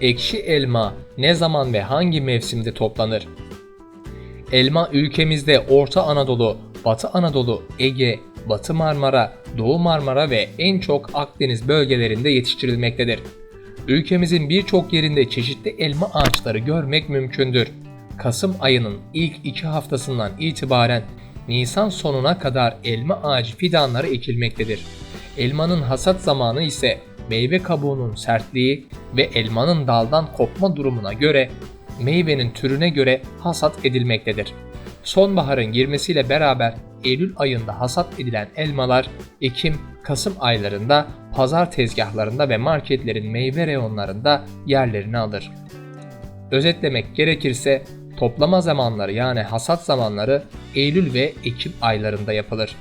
Ekşi elma ne zaman ve hangi mevsimde toplanır? Elma ülkemizde Orta Anadolu, Batı Anadolu, Ege, Batı Marmara, Doğu Marmara ve en çok Akdeniz bölgelerinde yetiştirilmektedir. Ülkemizin birçok yerinde çeşitli elma ağaçları görmek mümkündür. Kasım ayının ilk iki haftasından itibaren Nisan sonuna kadar elma ağacı fidanları ekilmektedir. Elmanın hasat zamanı ise meyve kabuğunun sertliği ve elmanın daldan kopma durumuna göre meyvenin türüne göre hasat edilmektedir. Sonbaharın girmesiyle beraber Eylül ayında hasat edilen elmalar Ekim-Kasım aylarında pazar tezgahlarında ve marketlerin meyve reyonlarında yerlerini alır. Özetlemek gerekirse toplama zamanları yani hasat zamanları Eylül ve Ekim aylarında yapılır.